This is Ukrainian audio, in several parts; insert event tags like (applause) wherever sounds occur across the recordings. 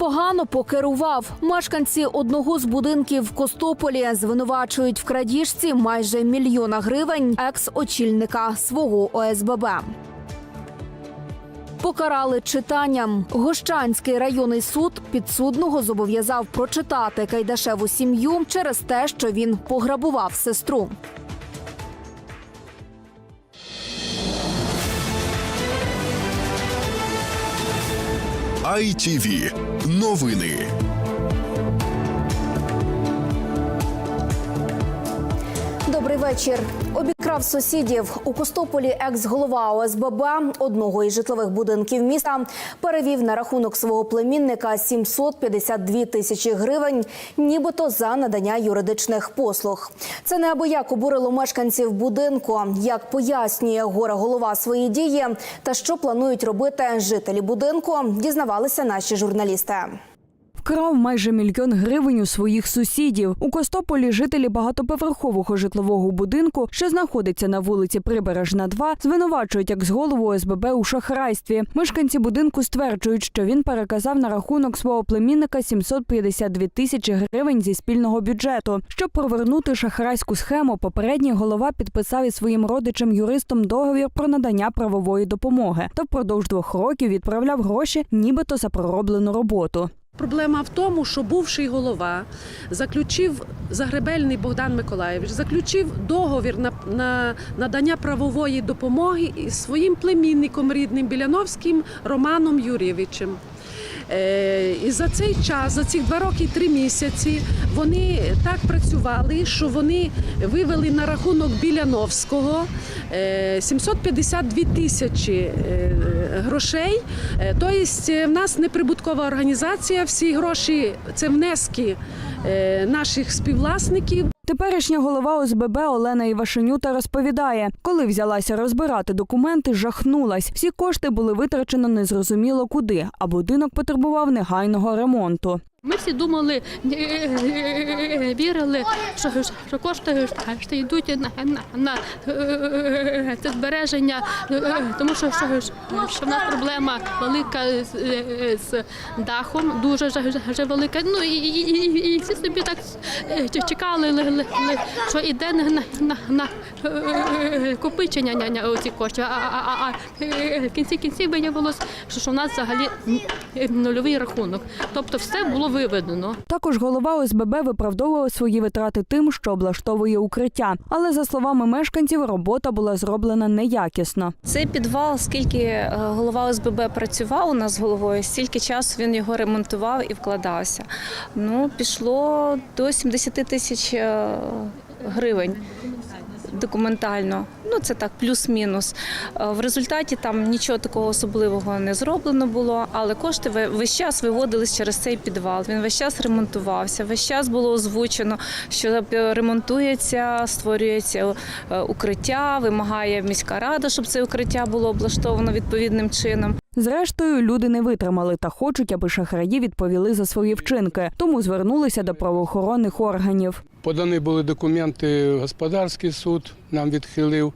Погано покерував. Мешканці одного з будинків в Костополі звинувачують в крадіжці майже мільйона гривень екс-очільника свого ОСББ. Покарали читанням. Гощанський районний суд підсудного зобов'язав прочитати Кайдашеву сім'ю через те, що він пограбував сестру. ITV. Новини. Добрий вечір. Обікрав сусідів у Костополі. Екс-голова ОСББ одного із житлових будинків міста перевів на рахунок свого племінника 752 тисячі гривень, нібито за надання юридичних послуг. Це неабияк обурило мешканців будинку. Як пояснює гора голова свої дії та що планують робити жителі будинку, дізнавалися наші журналісти. Вкрав майже мільйон гривень у своїх сусідів. У Костополі жителі багатоповерхового житлового будинку, що знаходиться на вулиці Прибережна, 2, звинувачують як з голову ОСББ у шахрайстві. Мешканці будинку стверджують, що він переказав на рахунок свого племінника 752 тисячі гривень зі спільного бюджету. Щоб провернути шахрайську схему, попередній голова підписав із своїм родичем-юристом договір про надання правової допомоги та впродовж двох років відправляв гроші, нібито за пророблену роботу. Проблема в тому, що бувший голова заключив Загребельний Богдан Миколаєвич, заключив договір на, на надання правової допомоги із своїм племінником рідним Біляновським Романом Юрійовичем. Е, І за цей час, за ці два роки і три місяці, вони так працювали, що вони вивели на рахунок Біляновського е, 752 тисячі е, грошей. Е, Тобто, в нас неприбуткова організація. Всі гроші це внески е, наших співвласників. Теперішня голова ОСББ Олена Івашенюта розповідає, коли взялася розбирати документи, жахнулась. Всі кошти були витрачено незрозуміло куди, а будинок потребував негайного ремонту. Ми всі думали, е, вірили, що, кошти що йдуть на, на, на е, це збереження, е, тому що, що, в нас проблема велика з, е, з дахом, дуже велика. Ну і, і, і, всі собі так е, чекали, ли- ли- ли, що йде на, на, на, е, копичення ня- ня- оці кошти. А, а, а, е, в кінці кінців виявилось, що в нас взагалі нульовий рахунок. Тобто все було виведено. Також голова ОСББ виправдовував свої витрати тим, що облаштовує укриття. Але за словами мешканців, робота була зроблена неякісно. Цей підвал, скільки е, голова ОСББ працював у нас з головою, стільки часу він його ремонтував і вкладався. Ну, пішло до 70 тисяч е, гривень. Документально, ну це так, плюс-мінус. Е, В результаті там нічого такого особливого не зроблено було, але кошти ве- весь час виводились через цей підвал. Він весь час ремонтувався, весь час було озвучено, що ремонтується, створюється е, укриття, вимагає міська рада, щоб це укриття було облаштовано відповідним чином. Зрештою, люди не витримали та хочуть, аби шахраї відповіли за свої вчинки, тому звернулися до правоохоронних органів. Подані були документи господарський суд, нам відхилив,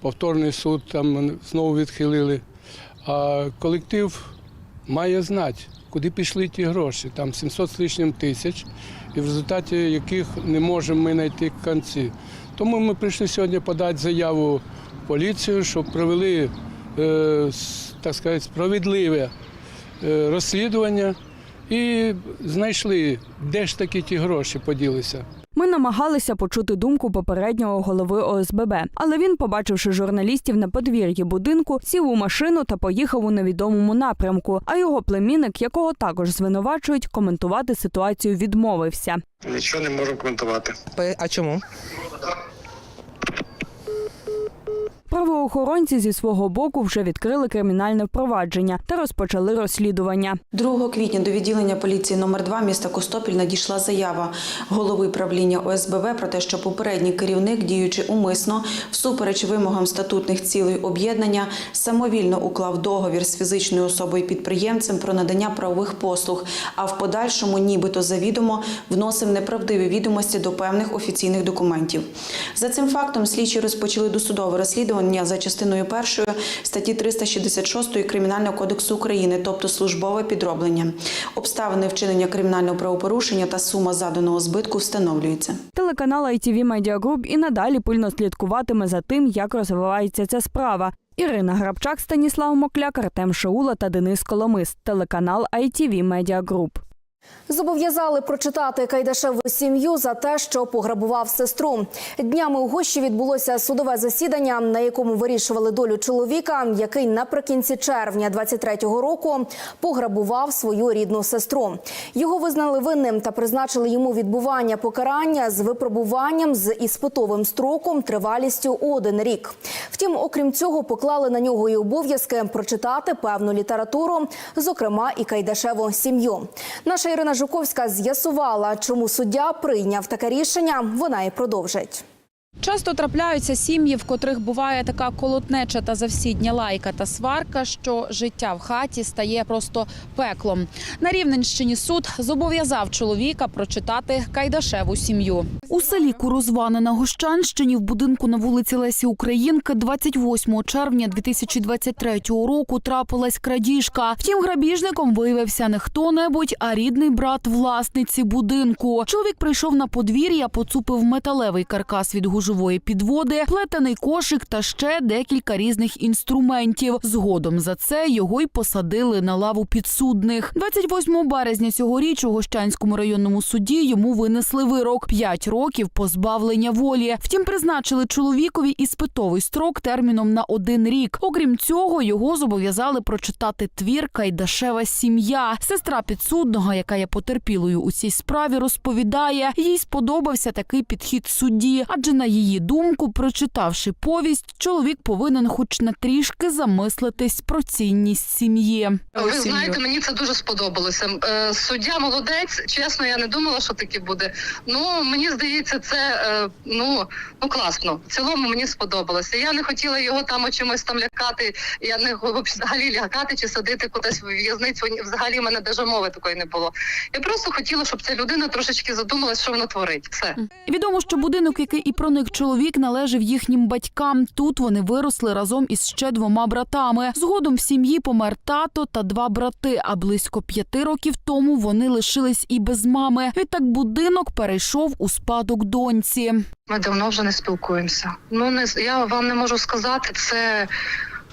повторний суд там знову відхилили. А колектив має знати, куди пішли ті гроші. Там 700 з лишнім тисяч, і в результаті яких не можемо ми знайти кінці. Тому ми прийшли сьогодні подати заяву в поліцію, щоб провели так сказати, справедливе е, розслідування і знайшли, де ж таки ті гроші поділися. Ми намагалися почути думку попереднього голови ОСББ, але він, побачивши журналістів на подвір'ї будинку, сів у машину та поїхав у невідомому напрямку. А його племінник, якого також звинувачують, коментувати ситуацію відмовився. Нічого не можу коментувати. А чому? Правоохоронці зі свого боку вже відкрили кримінальне впровадження та розпочали розслідування. 2 квітня до відділення поліції номер 2 міста Костопіль надійшла заява голови правління ОСББ про те, що попередній керівник, діючи умисно, всупереч вимогам статутних цілей об'єднання, самовільно уклав договір з фізичною особою підприємцем про надання правових послуг, а в подальшому, нібито завідомо, вносив неправдиві відомості до певних офіційних документів. За цим фактом слідчі розпочали досудове розслідування повідомлення за частиною першої статті 366 Кримінального кодексу України, тобто службове підроблення. Обставини вчинення кримінального правопорушення та сума заданого збитку встановлюються. Телеканал ITV Media Group і надалі пильно слідкуватиме за тим, як розвивається ця справа. Ірина Грабчак, Станіслав Мокляк, Артем Шаула та Денис Коломис. Телеканал ITV Media Group. Зобов'язали прочитати Кайдашеву сім'ю за те, що пограбував сестру. Днями у Гощі відбулося судове засідання, на якому вирішували долю чоловіка, який наприкінці червня 23-го року пограбував свою рідну сестру. Його визнали винним та призначили йому відбування покарання з випробуванням з іспитовим строком тривалістю один рік. Втім, окрім цього, поклали на нього і обов'язки прочитати певну літературу, зокрема і Кайдашеву сім'ю. Наша Ірина Жуковська з'ясувала, чому суддя прийняв таке рішення. Вона і продовжить. Часто трапляються сім'ї, в котрих буває така колотнеча та завсідня лайка та сварка, що життя в хаті стає просто пеклом. На Рівненщині суд зобов'язав чоловіка прочитати Кайдашеву сім'ю. У селі Курозване на Гощанщині в будинку на вулиці Лесі Українки 28 червня 2023 року трапилась крадіжка. Втім, грабіжником виявився не хто-небудь, а рідний брат власниці будинку. Чоловік прийшов на подвір'я, поцупив металевий каркас від гужової підводи, плетений кошик та ще декілька різних інструментів. Згодом за це його й посадили на лаву підсудних. 28 березня цьогоріч у Гощанському районному суді йому винесли вирок 5 років позбавлення волі. Втім, призначили чоловікові іспитовий строк терміном на один рік. Окрім цього, його зобов'язали прочитати твір Кайдашева сім'я. Сестра підсудного, яка є потерпілою у цій справі, розповідає, їй сподобався такий підхід судді, адже на її думку, прочитавши повість, чоловік повинен хоч на трішки замислитись про цінність сім'ї. Ви знаєте, мені це дуже сподобалося. Е, Суддя молодець. Чесно, я не думала, що таке буде. Ну мені здається, це е, ну ну класно. В цілому мені сподобалося. Я не хотіла його там чимось там лякати. Я не (laughs) взагалі лякати чи садити кудись в в'язницю. Ні, Взагалі в мене даже мови такої не було. Я просто хотіла, щоб ця людина трошечки задумалась, що вона творить. Все. Відомо, що будинок, який і проник чоловік, належав їхнім батькам. Тут вони виросли разом із ще двома братами. Згодом в сім'ї помер тато та два брати. А близько п'яти років тому вони лишились і без мами. Відтак будинок перейшов у спадок доньці. Ми давно вже не спілкуємося. Ну не я вам не можу сказати. Це,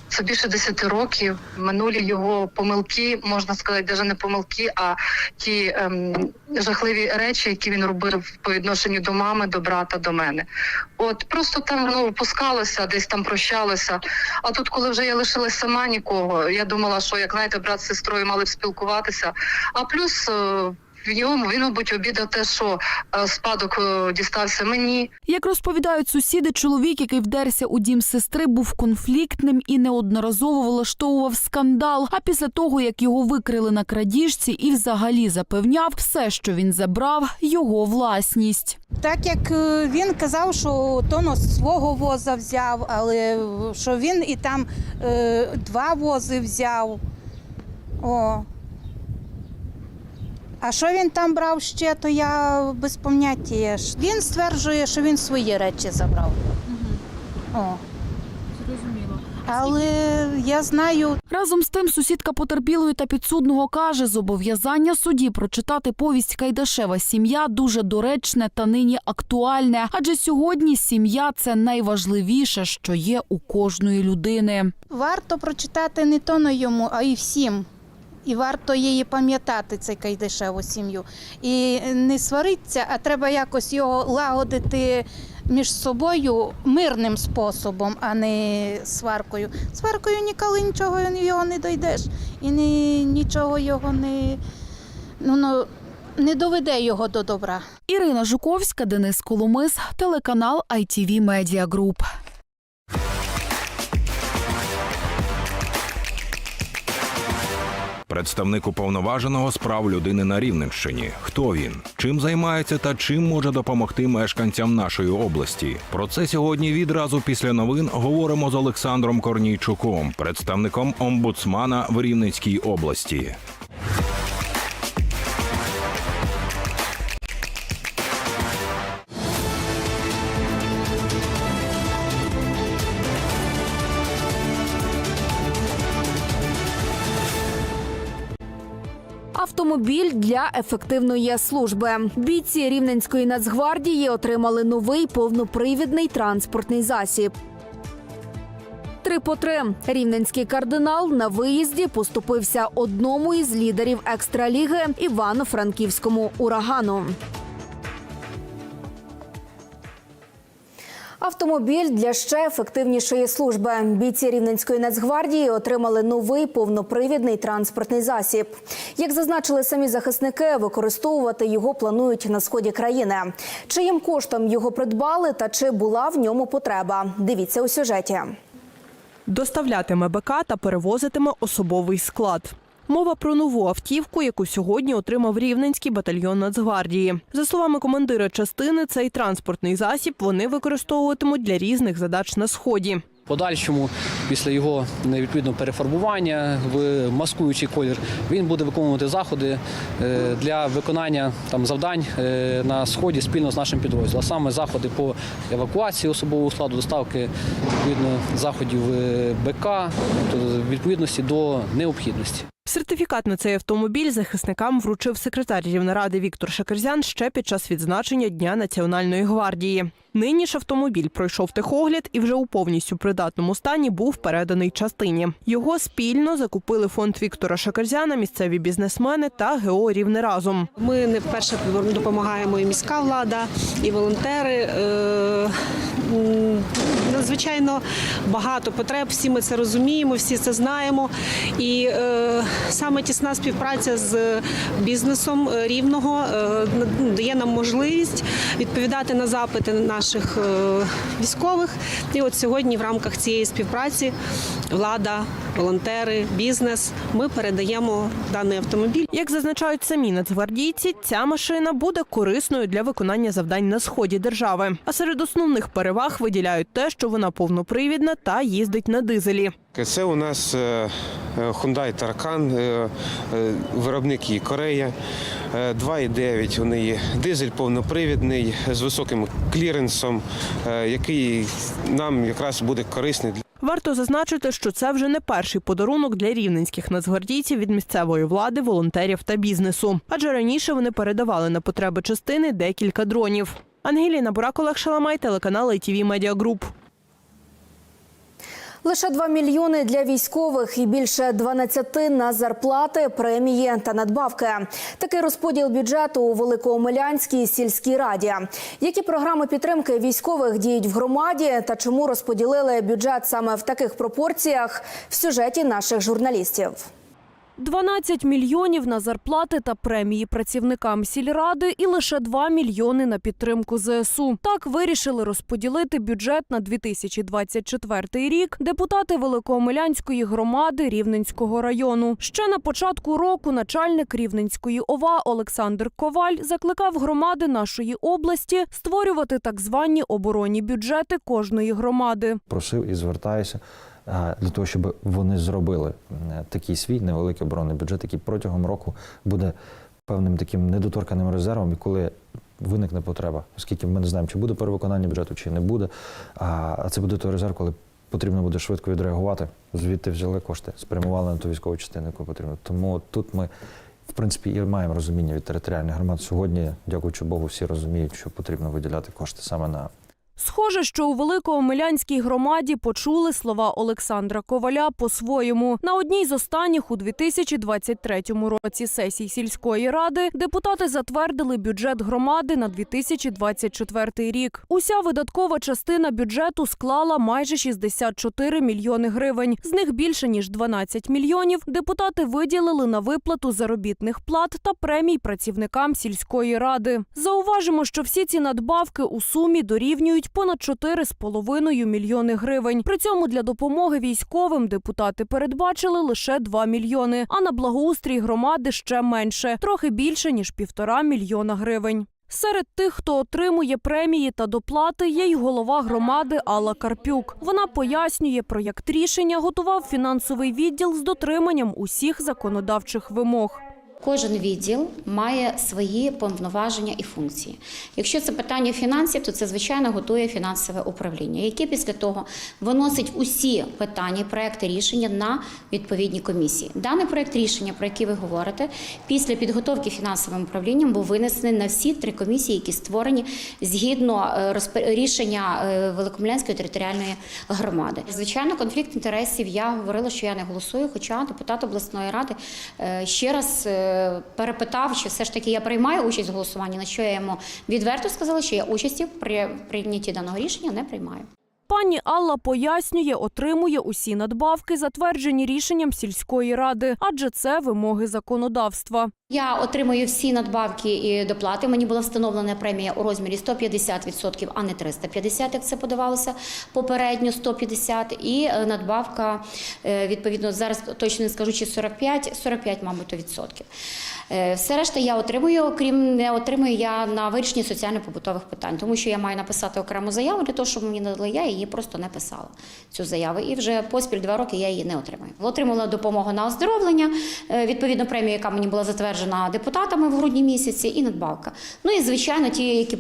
це більше 10 років. Минулі його помилки, можна сказати, навіть не помилки, а ті ем, жахливі речі, які він робив по відношенню до мами, до брата, до мене. От просто там ну пускалося, десь там прощалося. А тут, коли вже я лишилась сама нікого, я думала, що як знаєте, брат з сестрою мали б спілкуватися. А плюс. е, В ньому він, мабуть, обідав те, що е, спадок е, дістався мені. Як розповідають сусіди, чоловік, який вдерся у дім сестри, був конфліктним і неодноразово влаштовував скандал. А після того, як його викрили на крадіжці, і взагалі запевняв, все, що він забрав, його власність. Так як е, він казав, що то свого воза взяв, але що він і там е, два вози взяв. О. А що він там брав ще, то я без поняття. Він стверджує, що він свої речі забрав. О. Зрозуміло. Але я знаю, Разом з тим, сусідка потерпілої та підсудного каже, зобов'язання судді прочитати повість Кайдашева сім'я дуже доречне та нині актуальне. Адже сьогодні сім'я це найважливіше, що є у кожної людини. варто прочитати не то на йому, а й всім. І варто її пам'ятати, цей Кайдашеву сім'ю. І не сваритися, а треба якось його лагодити між собою мирним способом, а не сваркою. Сваркою ніколи нічого його не дойдеш. І ні, нічого його не, ну, ну, не доведе його до добра. Ірина Жуковська, Денис Коломис, телеканал ITV Media Group. Представник уповноваженого з прав людини на Рівненщині. Хто він? Чим займається та чим може допомогти мешканцям нашої області? Про це сьогодні відразу після новин говоримо з Олександром Корнійчуком, представником омбудсмана в Рівненській області. Автомобіль для ефективної служби. Бійці Рівненської нацгвардії отримали новий повнопривідний транспортний засіб. Три по три. Рівненський кардинал на виїзді поступився одному із лідерів екстраліги Івано-Франківському урагану. Автомобіль для ще ефективнішої служби. Бійці Рівненської нацгвардії отримали новий повнопривідний транспортний засіб. Як зазначили самі захисники, використовувати його планують на сході країни. Чиїм коштом його придбали та чи була в ньому потреба? Дивіться у сюжеті. Доставлятиме БК та перевозитиме особовий склад. Мова про нову автівку, яку сьогодні отримав Рівненський батальйон Нацгвардії. За словами командира частини, цей транспортний засіб вони використовуватимуть для різних задач на сході. Подальшому, після його відповідно перефарбування в маскуючий колір, він буде виконувати заходи е, для виконання там завдань е, на сході спільно з нашим підрозділом. А саме заходи по евакуації особового складу, доставки відповідно заходів е, БК, тобто відповідності до необхідності. Сертифікат на цей автомобіль захисникам вручив секретар Рівнеради Віктор Шакерзян ще під час відзначення Дня Національної гвардії. Нині ж автомобіль пройшов техогляд і вже у повністю придатному стані був переданий частині. Його спільно закупили фонд Віктора Шакерзяна, місцеві бізнесмени та ГО Рівне разом. Ми не вперше допомагаємо і міська влада, і волонтери. М, Надзвичайно багато потреб, всі ми це розуміємо, всі це знаємо. І е, саме тісна співпраця з бізнесом рівного е, дає нам можливість відповідати на запити наших е, військових. І от сьогодні в рамках цієї співпраці влада, волонтери, бізнес ми передаємо даний автомобіль. Як зазначають самі нацгвардійці, ця машина буде корисною для виконання завдань на сході держави. А серед основних переваг виділяють те, що вона повнопривідна та їздить на дизелі. Це у нас е, е, Hyundai Tarkan, е, виробник її Корея. Е, 2,9 у неї дизель повнопривідний з високим кліренсом, який нам якраз буде корисний для. Варто зазначити, що це вже не перший подарунок для рівненських нацгвардійців від місцевої влади, волонтерів та бізнесу. Адже раніше вони передавали на потреби частини декілька дронів. Ангеліна Бурак, Олег Шаламай, телеканал ITV Media Group. Лише 2 мільйони для військових і більше 12 на зарплати, премії та надбавки. Такий розподіл бюджету у Великоомелянській сільській раді. Які програми підтримки військових діють в громаді та чому розподілили бюджет саме в таких пропорціях в сюжеті наших журналістів. 12 мільйонів на зарплати та премії працівникам сільради і лише 2 мільйони на підтримку ЗСУ. Так вирішили розподілити бюджет на 2024 рік депутати Великоомелянської громади Рівненського району. Ще на початку року начальник Рівненської ОВА Олександр Коваль закликав громади нашої області створювати так звані оборонні бюджети кожної громади. Просив і звертаюся для того, щоб вони зробили такий свій невеликий оборонний бюджет, який протягом року буде певним таким недоторканим резервом, і коли виникне потреба, оскільки ми не знаємо, чи буде перевиконання бюджету, чи не буде. А це буде той резерв, коли потрібно буде швидко відреагувати. Звідти взяли кошти, спрямували на ту військову частину, яку потрібно. Тому тут ми. В принципі, і маємо розуміння від територіальних громад. Сьогодні, дякуючи Богу, всі розуміють, що потрібно виділяти кошти саме на Схоже, що у Великоомелянській громаді почули слова Олександра Коваля по-своєму. На одній з останніх у 2023 році сесій сільської ради депутати затвердили бюджет громади на 2024 рік. Уся видаткова частина бюджету склала майже 64 мільйони гривень. З них більше ніж 12 мільйонів депутати виділили на виплату заробітних плат та премій працівникам сільської ради. Зауважимо, що всі ці надбавки у сумі дорівнюють понад 4,5 мільйони гривень. При цьому для допомоги військовим депутати передбачили лише 2 мільйони, а на благоустрій громади ще менше, трохи більше ніж півтора мільйона гривень. Серед тих, хто отримує премії та доплати, є й голова громади Алла Карпюк. Вона пояснює, проєкт рішення готував фінансовий відділ з дотриманням усіх законодавчих вимог. Кожен відділ має свої повноваження і функції. Якщо це питання фінансів, то це звичайно готує фінансове управління, яке після того виносить усі питання, проекти рішення на відповідні комісії. Даний проект рішення, про який ви говорите, після підготовки фінансовим управлінням був винесений на всі три комісії, які створені згідно е, рішення е, Великомлянської територіальної громади. Звичайно, конфлікт інтересів. Я говорила, що я не голосую, хоча депутат обласної ради е, ще раз перепитав, чи все ж таки я приймаю участь в голосуванні. На що я йому відверто сказала, що я участі при прийнятті даного рішення не приймаю. Пані Алла пояснює, отримує усі надбавки, затверджені рішенням сільської ради, адже це вимоги законодавства. Я отримую всі надбавки і доплати. Мені була встановлена премія у розмірі 150%, а не 350, як це подавалося попередньо 150. І е, надбавка е, відповідно зараз точно не скажу, чи 45, 45, мабуть, відсотків. Е, Все решта я отримую, окрім не отримую я на вирішення соціально-побутових питань, тому що я маю написати окрему заяву для того, щоб мені надали. Я її просто не писала цю заяву. І вже поспіль два роки я її не отримую. Отримала допомогу на оздоровлення, відповідно премію, яка мені була затверджена депутатами в грудні місяці, і надбавка. Ну і звичайно, ті, які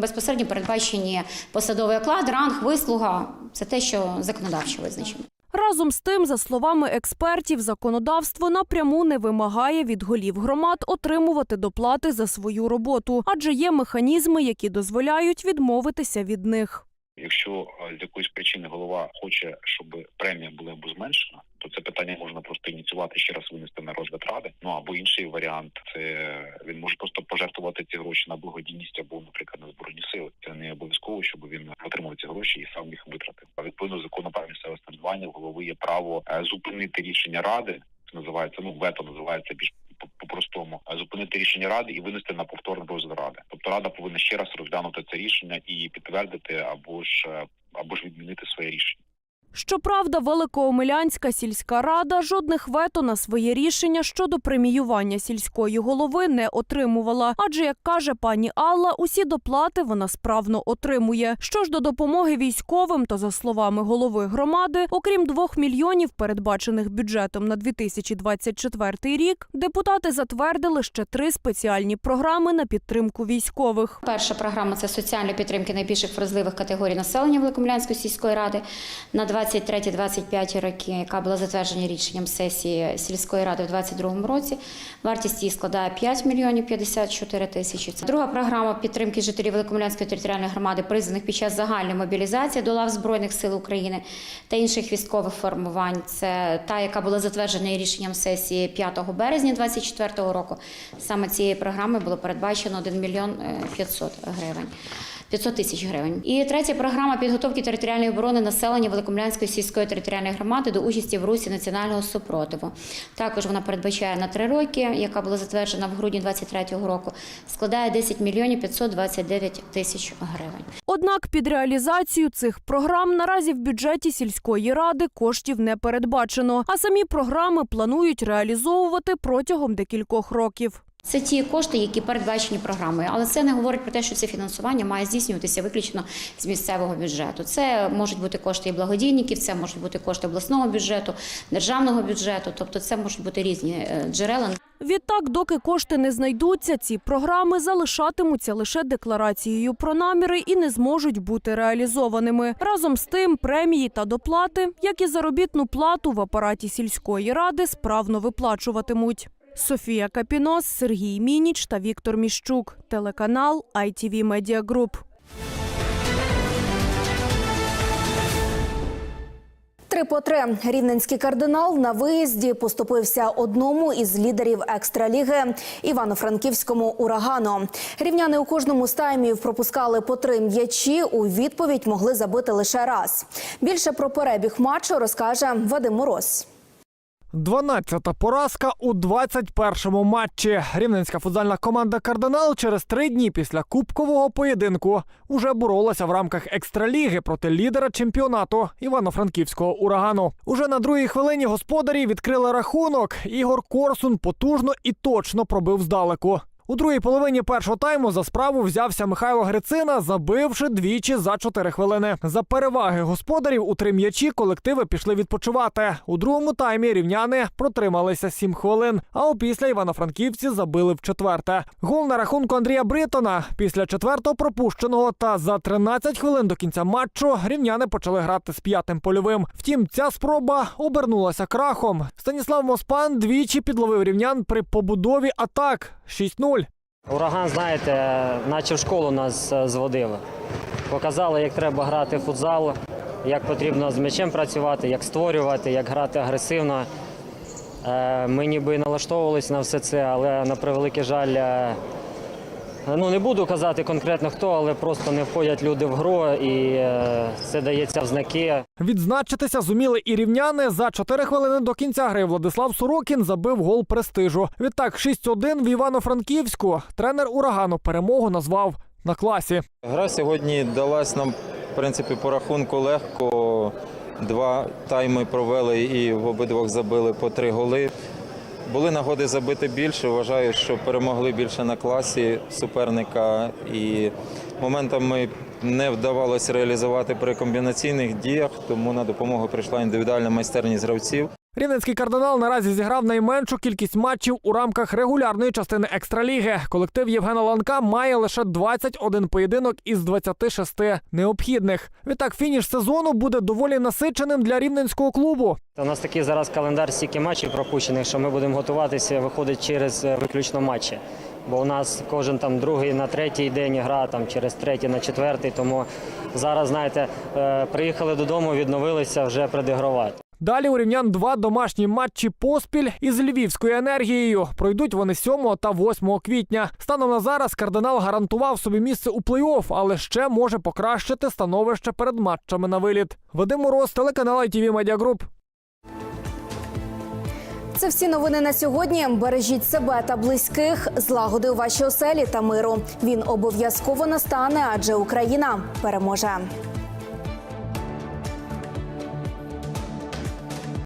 безпосередньо передбачені посадовий оклад, ранг, вислуга це те, що законодавчо визначено. Разом з тим, за словами експертів, законодавство напряму не вимагає від голів громад отримувати доплати за свою роботу, адже є механізми, які дозволяють відмовитися від них. Якщо е, з якоїсь причини голова хоче, щоб премія була або зменшена, то це питання можна просто ініціювати ще раз винести на розгляд ради. Ну або інший варіант це він може просто пожертвувати ці гроші на благодійність або, наприклад, на збройні сили. Це не обов'язково, щоб він отримав ці гроші і сам їх витратив. А відповідно закону про місцеве самоврядування голови є право е, зупинити рішення ради. Це називається ну вето називається більш по-простому е, зупинити рішення ради і винести на повторний розгляд ради. Тобто рада повинна ще раз розглянути це рішення і підтвердити або ж е, або ж відмінити своє рішення. Щоправда, Великоомелянська сільська рада жодних вето на своє рішення щодо преміювання сільської голови не отримувала. Адже, як каже пані Алла, усі доплати вона справно отримує. Що ж до допомоги військовим, то за словами голови громади, окрім двох мільйонів, передбачених бюджетом на 2024 рік, депутати затвердили ще три спеціальні програми на підтримку військових. Перша програма це соціальної підтримки найбільших вразливих категорій населення Великомлянської сільської ради на 23-25 роки, яка була затверджена рішенням сесії сільської ради в 2022 році. Вартість її складає 5 мільйонів 54 тисячі. Це Друга програма підтримки жителів Великомлянської територіальної громади, призваних під час загальної мобілізації до лав Збройних сил України та інших військових формувань. Це та, яка була затверджена рішенням сесії 5 березня 2024 року. Саме цієї програми було передбачено 1 мільйон е, 500 гривень. 500 тисяч гривень. І третя програма підготовки територіальної оборони населення Великомлянської сільської територіальної громади до участі в русі національного супротиву. Також вона передбачає на три роки, яка була затверджена в грудні 2023 року, складає 10 мільйонів 529 тисяч гривень. Однак під реалізацію цих програм наразі в бюджеті сільської ради коштів не передбачено, а самі програми планують реалізовувати протягом декількох років. Це ті кошти, які передбачені програмою, але це не говорить про те, що це фінансування має здійснюватися виключно з місцевого бюджету. Це можуть бути кошти і благодійників, це можуть бути кошти обласного бюджету, державного бюджету, тобто це можуть бути різні е, джерела. Відтак, доки кошти не знайдуться, ці програми залишатимуться лише декларацією про наміри і не зможуть бути реалізованими. Разом з тим, премії та доплати, як і заробітну плату в апараті сільської ради, справно виплачуватимуть. Софія Капінос, Сергій Мініч та Віктор Міщук. Телеканал ITV Media Group. Три по три. Рівненський кардинал на виїзді поступився одному із лідерів екстраліги Івано-Франківському урагану. Рівняни у кожному з таймів пропускали по три м'ячі. У відповідь могли забити лише раз. Більше про перебіг матчу розкаже Вадим Мороз. 12-та поразка у 21-му матчі. Рівненська футзальна команда Кардинал через три дні після кубкового поєдинку уже боролася в рамках екстраліги проти лідера чемпіонату Івано-Франківського урагану. Уже на другій хвилині господарі відкрили рахунок. Ігор Корсун потужно і точно пробив здалеку. У другій половині першого тайму за справу взявся Михайло Грицина, забивши двічі за 4 хвилини. За переваги господарів у три м'ячі колективи пішли відпочивати. У другому таймі рівняни протрималися 7 хвилин. А опісля івано-франківці забили в четверте. Гол на рахунку Андрія Бритона після четвертого пропущеного та за 13 хвилин до кінця матчу рівняни почали грати з п'ятим польовим. Втім, ця спроба обернулася крахом. Станіслав Моспан двічі підловив рівнян при побудові атак 6-0. Ураган, знаєте, наче в школу нас е, зводили. Показали, як треба грати в футзал, як потрібно з м'ячем працювати, як створювати, як грати агресивно. Е, Ми ніби налаштовувалися на все це, але на превеликий жаль, е, ну не буду казати конкретно хто, але просто не входять люди в гру, і е, це дається в знаки. Відзначитися зуміли і рівняни. За 4 хвилини до кінця гри Владислав Сорокін забив гол престижу. Відтак 6-1 в Івано-Франківську. Тренер урагану перемогу назвав на класі. Гра сьогодні далась нам, в принципі, по рахунку легко. Два тайми провели і в обидвох забили по три голи. Були нагоди забити більше. Вважаю, що перемогли більше на класі суперника. І моментами не вдавалося реалізувати при комбінаційних діях, тому на допомогу прийшла індивідуальна майстерність гравців. Рівненський кардинал наразі зіграв найменшу кількість матчів у рамках регулярної частини екстраліги. Колектив Євгена Ланка має лише 21 поєдинок із 26 необхідних. Відтак фініш сезону буде доволі насиченим для рівненського клубу. У нас такий зараз календар стільки матчів пропущених, що ми будемо готуватися, виходить через е, виключно матчі. Бо у нас кожен там другий на третій день гра, там через третій на четвертий. Тому зараз, знаєте, е, приїхали додому, відновилися вже предігровати. Далі у рівнян два домашні матчі поспіль із львівською енергією. Пройдуть вони 7 та 8 квітня. Станом на зараз кардинал гарантував собі місце у плей-офф, але ще може покращити становище перед матчами на виліт. Вадим Мороз, телеканал ITV Media Group. Це всі новини на сьогодні. Бережіть себе та близьких, злагоди у вашій оселі та миру. Він обов'язково настане, адже Україна переможе.